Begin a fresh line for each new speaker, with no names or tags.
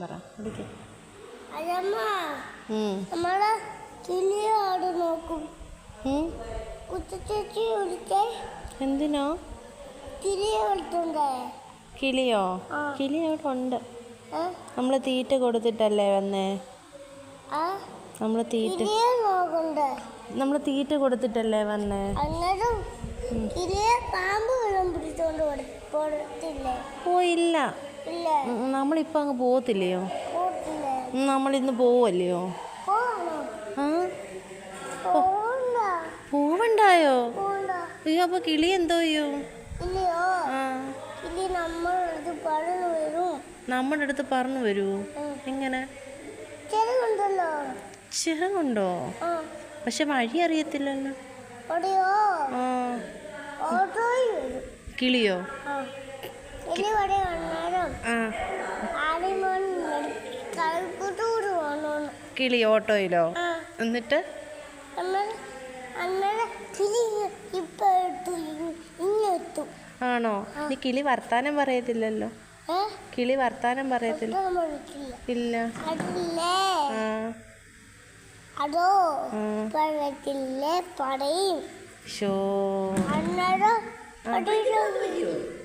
പറ. വിളിക്ക് എന്തിനോ?
കിളിയെ
കിളി അവിടെ ഉണ്ട്? നമ്മൾ തീറ്റ കൊടുത്തിട്ടല്ലേ വന്നേ? നമ്മൾ തീറ്റ നമ്മൾ തീറ്റ കൊടുത്തിട്ടല്ലേ വന്നേ? ഓ ഇല്ല നമ്മളിപ്പോൾ അങ്ങ് പോകത്തില്ലയോ ഉം, നമ്മളിന്ന് പോവല്ലയോ? ആ? പോവണ്ടായോ? അയ്യോ അപ്പോൾ കിളി എന്തോ ചെയ്യോ?
വരും.
നമ്മുടെ അടുത്ത് പറഞ്ഞു വരുമോ എങ്ങനെ?
ചെറുണ്ടോ
ചിറകുണ്ടോ? പക്ഷെ വഴി അറിയത്തില്ലല്ലോ. കിളിയോ? കിളി ഓട്ടോയിലോ? എന്നിട്ട്? ആണോ? നീ കിളി വർത്താനം പറയത്തില്ലല്ലോ. കിളി വർത്താനം പറയത്തില്ല. ഇല്ല.
അതോ? പറയത്തില്ലേ? പറയും.
ഷോ
അന്നേരം